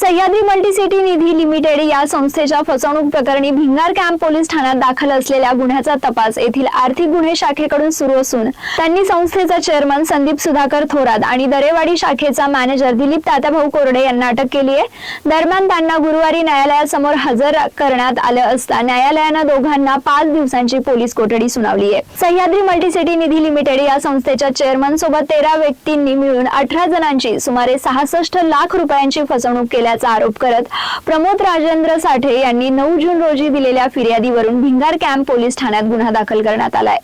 Sahyadri multicity Nidhi limited या संस्थेच्या फसवणूक प्रकरणी भिंगार कॅम्प पोलीस ठाण्यात दाखल असलेल्या गुन्ह्याचा तपास येथील आर्थिक गुन्हे शाखेकडून सुरू असून त्यांनी संस्थेचा चेअरमन संदीप सुधाकर थोरात आणि दरेवाडी शाखेचा मॅनेजर दिलीप तात्याभाऊ कोरडे यांना अटक केली आहे. दरम्यान त्यांना गुरुवारी न्यायालयासमोर हजर करण्यात आलं असता न्यायालयानं दोघांना पाच दिवसांची पोलीस कोठडी सुनावली आहे. सह्याद्री मल्टीसिटी निधी लिमिटेड या संस्थेच्या चेअरमन सोबत तेरा व्यक्तींनी मिळून अठरा जणांची सुमारे सहासष्ट लाख रुपयांची फसवणूक केली केल्याचा आरोप करत प्रमोद राजेंद्र साठे यांनी नऊ जून रोजी दिलेल्या फिर्यादीवरून भिंगार कॅम्प पोलीस ठाण्यात गुन्हा दाखल करण्यात आलाय.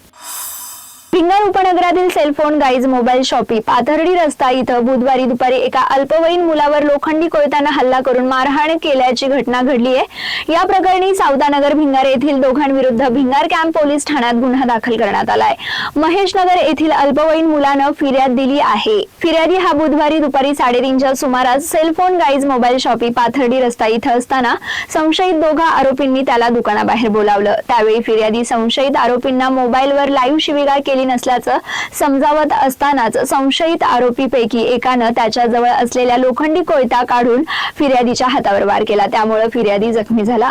भिंगार उपनगरातील cellphone guys mobile shoppe Pathardi रस्ता इथं बुधवारी दुपारी एका अल्पवयीन मुलावर लोखंडी कोयत्यानं हल्ला करून मारहाण केल्याची घटना घडली आहे. या प्रकरणी सावतानगर भिंगार येथील दोघांविरुद्ध भिंगार कॅम्प पोलीस ठाण्यात गुन्हा दाखल करण्यात आलाय महेशनगर येथील अल्पवयीन मुलानं फिर्याद दिली आहे. फिर्यादी हा बुधवारी दुपारी साडेतीनच्या सुमारास cellphone guys mobile shoppe Pathardi रस्ता इथं असताना संशयित दोघा आरोपींनी त्याला दुकानाबाहेर बोलावलं. त्यावेळी फिर्यादी संशयित आरोपींना मोबाईलवर लाईव्ह शिवीगाळ केली नसल्याचं समजावत असतानाच संशयित आरोपीपैकी एकानं त्याच्याजवळ असलेल्या लोखंडी कोयता काढून फिर्यादीच्या हातावर वार केला. त्यामुळे फिर्यादी जखमी झाला.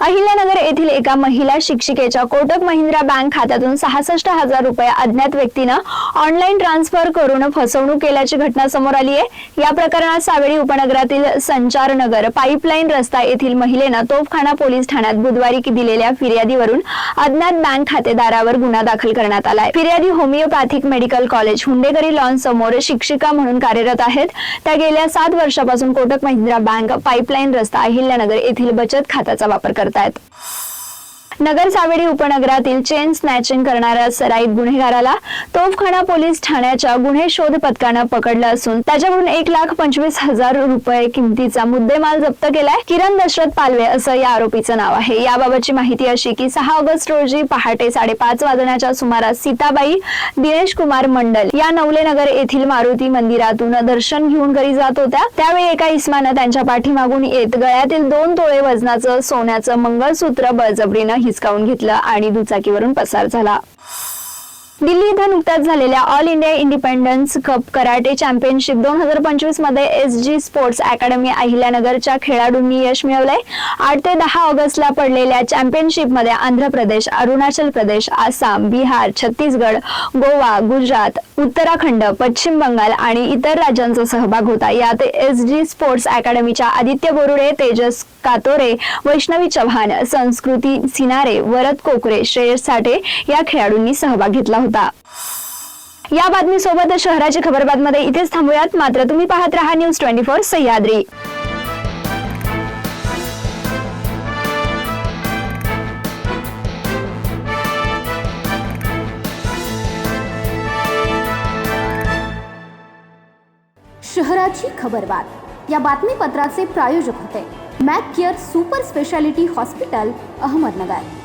अहिल्यानगर येथील एका महिला शिक्षिकेच्या कोटक महिंद्रा बँक खात्यातून सहासष्ट हजार रुपये अज्ञात व्यक्तीनं ऑनलाईन ट्रान्सफर करून फसवणूक केल्याची घटना समोर आली आहे. या प्रकरणात सावेळी उपनगरातील संचारनगर पाईपलाईन रस्ता येथील महिलेनं तोफखाना पोलीस ठाण्यात बुधवारी दिलेल्या फिर्यादीवरून अज्ञात बँक खातेदारावर गुन्हा दाखल करण्यात आलाय फिर्यादी homeopathic medical college Hundekari lawn समोर शिक्षिका म्हणून कार्यरत आहेत. त्या गेल्या सात वर्षापासून कोटक महिंद्रा बँक पाईपलाईन रस्ता अहिल्यानगर येथील बचत खात्याचा वापर करतायत. नगर सावेडी उपनगरातील चेन स्नॅचिंग करणाऱ्या सराईत गुन्हेगाराला तोफखाना पोलीस ठाण्याच्या गुन्हे शोध पथकानं पकडलं असून त्याच्याकडून एक लाख पंचवीस हजार रुपये किमतीचा मुद्देमाल जप्त केलाय. किरण दशरथ पालवे असं या आरोपीचं नाव आहे. याबाबतची माहिती अशी की सहा ऑगस्ट रोजी पहाटे साडेपाच वाजण्याच्या सुमारास सीताबाई दिनेश कुमार मंडल या नवलेनगर येथील मारुती मंदिरातून दर्शन घेऊन घरी जात होत्या. त्यावेळी एका इस्मानं त्यांच्या पाठीमागून येत गळ्यातील दोन तोळे वजनाचं सोन्याचं मंगळसूत्र बळजबरीनं हिसकावून घेतलं आणि दुचाकीवरून पसार झाला. दिल्ली इथं नुकत्याच झालेल्या all India independence cup karate championship दोन हजार पंचवीसमध्ये एस जी स्पोर्ट्स अकॅडमी अहिल्यानगरच्या खेळाडूंनी यश मिळवलंय. आठ ते दहा ऑगस्टला पडलेल्या चॅम्पियनशिपमध्ये आंध्र प्रदेश अरुणाचल प्रदेश आसाम बिहार छत्तीसगड गोवा गुजरात उत्तराखंड पश्चिम बंगाल आणि इतर राज्यांचा सहभाग होता. यात एस जी स्पोर्ट्स अकॅडमीच्या आदित्य बोरुडे तेजस कातोरे वैष्णवी चव्हाण संस्कृती सिनारे वरद कोकरे श्रेयस साठे या खेळाडूंनी सहभाग घेतला होता. होता या बातमीसोबत शहराची खबरबातमध्ये इथेच थांबूयात. मात्र तुम्ही पाहत रहा न्यूज ट्वेंटी फोर सह्याद्री. शहराची खबरबात या बातमीपत्राचे प्रायोजक होते. Mac care super speciality hospital Ahmednagar.